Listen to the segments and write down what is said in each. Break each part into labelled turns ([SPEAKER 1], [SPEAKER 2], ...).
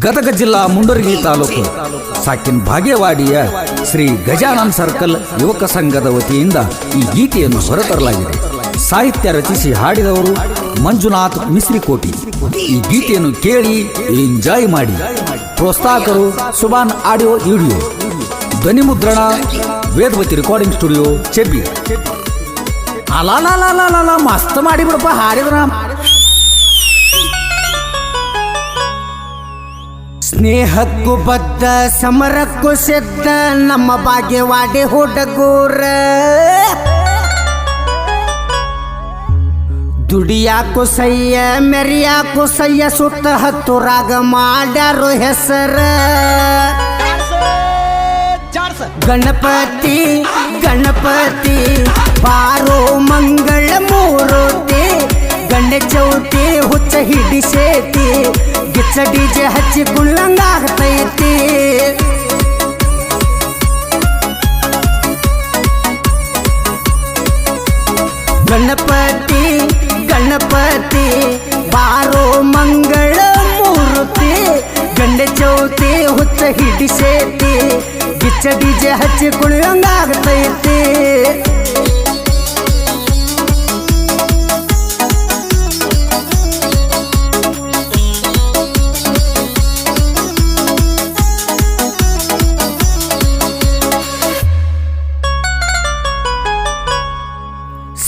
[SPEAKER 1] ಗದಗ ಜಿಲ್ಲಾ ಮುಂಡರಗಿ ತಾಲೂಕು. ಸಾಕಿನ್ ಭಾಗ್ಯವಾಡಿಯ ಶ್ರೀ ಗಜಾನನ್ ಸರ್ಕಲ್ ಯುವಕ ಸಂಘದ ವತಿಯಿಂದ ಈ ಗೀತೆಯನ್ನು ಹೊರತರಲಾಗಿದೆ. ಸಾಹಿತ್ಯ ರಚಿಸಿ ಹಾಡಿದವರು ಮಂಜುನಾಥ್ ಮಿಸ್ರಿಕೋಟಿ. ಈ ಗೀತೆಯನ್ನು ಕೇಳಿ ಎಂಜಾಯ್ ಮಾಡಿ. ಪ್ರೋತ್ಸಾಹಕರು ಸುಬಾನ್ ಆಡಿಯೋ ವಿಡಿಯೋ. ಧ್ವನಿ ಮುದ್ರಣ ವೇದವತಿ ರೆಕಾರ್ಡಿಂಗ್ ಸ್ಟುಡಿಯೋ, ಚೆಬ್ಬಿ. ಅಲಾಲ ಮಸ್ತ್ ಮಾಡಿ ಬಿಡಪ್ಪ ಹಾಡಿದ್ರ
[SPEAKER 2] ಸ್ನೇಹಕ್ಕೂ ಬದ್ಧ, ಸಮರಕ್ಕೂ ಸಿದ್ಧ, ನಮ್ಮ ಭಾಗ್ಯವಾಡಿ ಹುಡುಗೂರ. ದುಡಿಯಾಕು ಸಯ್ಯ ಮೆರಿಯಾಕು ಸಯ್ಯ ಸುತ್ತ ಹತ್ತುರಾಗ ಮಾಡ್ಯಾರು ಹೆಸರ. ಗಣಪತಿ ಗಣಪತಿ, ಬಾರೋ ಮಂಗಳ ಮೂರುತಿ ಗಂಡ ಚೌತಿ ಹುಚ್ಚ ಹಿಡಿಸೇತಿ ಗಿಚ್ಚ ಡಿಜೆ ಹಚ್ಚಿ ಕುಳ್ಳಂಗಾಗ್ತೈತಿ ಗಣಪತಿ ಗಣಪತಿ ಬಾರೋ ಮಂಗಳ ಮೂರುತಿ ಗಂಡ ಚೌತಿ ಹುಚ್ಚ ಹಿಡಿಸೇತಿ ಗಿಚ್ಚ ಡಿಜೆ ಹಚ್ಚಿ ಕುಣಿಯಂಗಾಗ್ತೈತಿ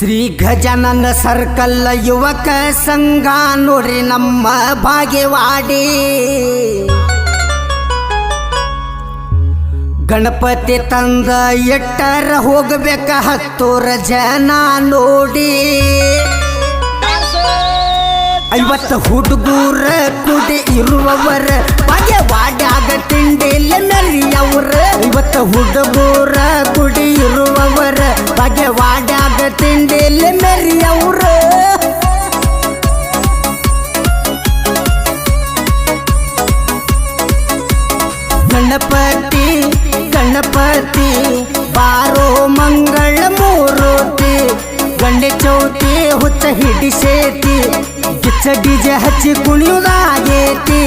[SPEAKER 2] ಶ್ರೀ ಗಜಾನನ ಸರ್ಕಲ್ ಯುವಕ ಸಂಘ ನೋಡ್ರಿ ನಮ್ಮ ಭಾಗ್ಯವಾಡಿ. ಗಣಪತಿ ತಂದ ಎಟ್ಟರ ಹೋಗಬೇಕ ಹತ್ತೂರ ಜನ ನೋಡಿ. ಐವತ್ತು ಹುಡುಗೂರ ಕುಡಿ ಇರುವವರ ಭಾಗ್ಯವಾಡ್ಯಾಗ ತಿಂಡಿಲ್ಲ ಮೆರಿಯವ್ರ. ಐವತ್ತು ಹುಡುಗೂರ ಕುಡಿ ಇರುವವರ ಭಾಗ್ಯವಾಡ್ಯಾಗ ಗಣಪತಿ ಬಾರೋ ಮಂಗಳ ಮೂರುತಿ ಗಂಡೆ ಚೌತಿ ಹುಚ್ಚ ಹಿಡಿಸೇತಿ ಕಿಚ್ಚ ಡಿಜೆ ಹಚ್ಚಿ ಕುಣಿಯುವುದಾಗೇತಿ.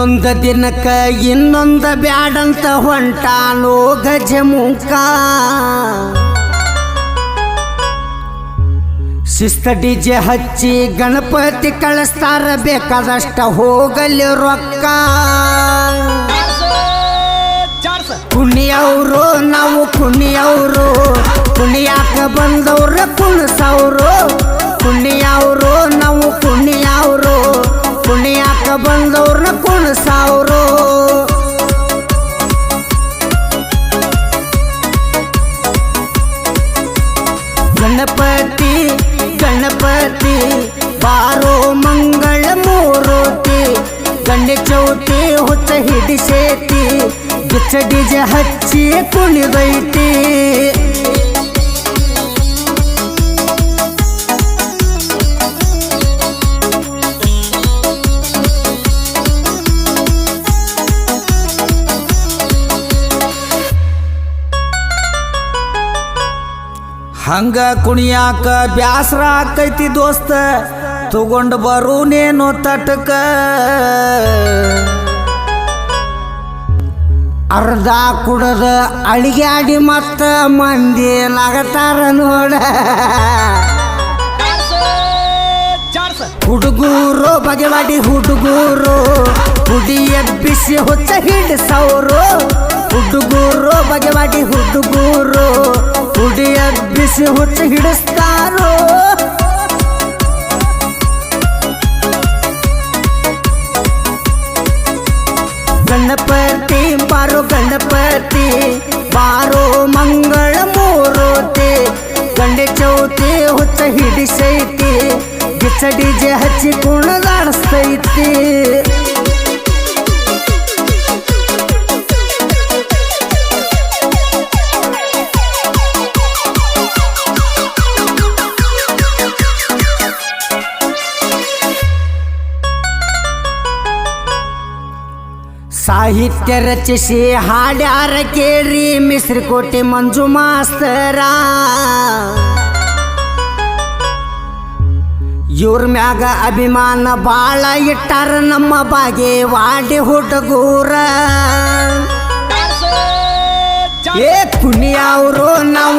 [SPEAKER 2] ಹನ್ನೊಂದ ದಿನಕ್ಕ ಇನ್ನೊಂದ ಬ್ಯಾಡಂತ ಹೊಂಟಾನೋ ಗಜಮುಖ ಶಿಸ್ತ ಡಿಜೆ ಹಚ್ಚಿ ಗಣಪತಿ ಕಳಿಸ್ತಾರ ಬೇಕಾದಷ್ಟ ಹೋಗಲಿ ರೊಕ್ಕ. ಕುಣಿಯವರು ನಾವು ಕುಣಿಯವರು, ಕುಣಿಯಾಕ ಬಂದವ್ರ ಕುಣಿಸವ್ರು. ಕುಣಿಯವರು ನಾವು ಕುಣಿಯವರು ಕುಣಿಯಾಕ ಬಂದವ್ರನ್ನ ಕುಣಿಸವ್ರು. ಗಣಪತಿ ಗಣಪತಿ, ಬಾರೋ ಮಂಗಳ ಮೂರುತಿ, ಗಂಡ ಚೌತಿ ಹುಚ್ಚ ಹಿಡಿಸೇತಿ, ಗಿಚ್ಚ ಡಿಜೆ ಹಚ್ಚಿ ಕುಣಿದೈತಿ.
[SPEAKER 1] ಹಂಗ ಕುಣಿಯಾಕ ಬ್ಯಾಸರ ಆಕೈತಿ ದೋಸ್ತ, ತಗೊಂಡು ಬರೂನೇನು ತಟಕ.
[SPEAKER 2] ಅರ್ಧ ಕುಡದ ಅಳಿಗಾಡಿ ಮತ್ತ ಮಂದಿ ನಗತಾರ ನೋಡ. ಹುಡುಗೂರು ಬಗೆವಾಡಿ ಹುಡುಗೂರು, ಹುಡಿ ಎಬ್ಬಿಸಿ ಹುಚ್ಚ ಹಿಡಿಸವ್ರು ಹುಡುಗೂರು ಬಗೆವಾಡಿ ಹುಡುಗೂರು ಹುಡಿ ಬಿಸಿ ಹುಚ್ಚ ಹಿಡಿಸ್ತಾರೋ? ಗಣಪತಿ ಬಾರೋ ಗಣಪತಿ ಬಾರೋ ಸಾಹಿತ್ಯ ರಚಿಸಿ ಹಾಡ್ಯಾರ ಕೇರಿ ಮಿಸ್ರಿಕೋಟೆ ಮಂಜು ಮಾಸ್ತರ. ಇವ್ರ ಮ್ಯಾಗ ಅಭಿಮಾನ ಬಾಳ ಇಟ್ಟಾರ ನಮ್ಮ ಬಾಗೆ ವಾಡಿ ಹುಡುಗೂರ. ಏ ಕುಣಿಯವರು ನಾವು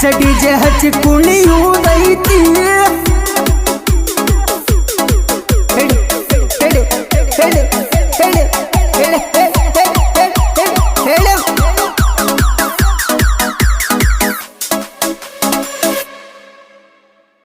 [SPEAKER 2] ಹುಚ್ಚ ಹಿಡಿಸೇತಿ ಗಿಚ್ಚ ಡಿಜೆ ಹಚ್ಚಿ ಕುಣಿಯುವುದೈತಿ.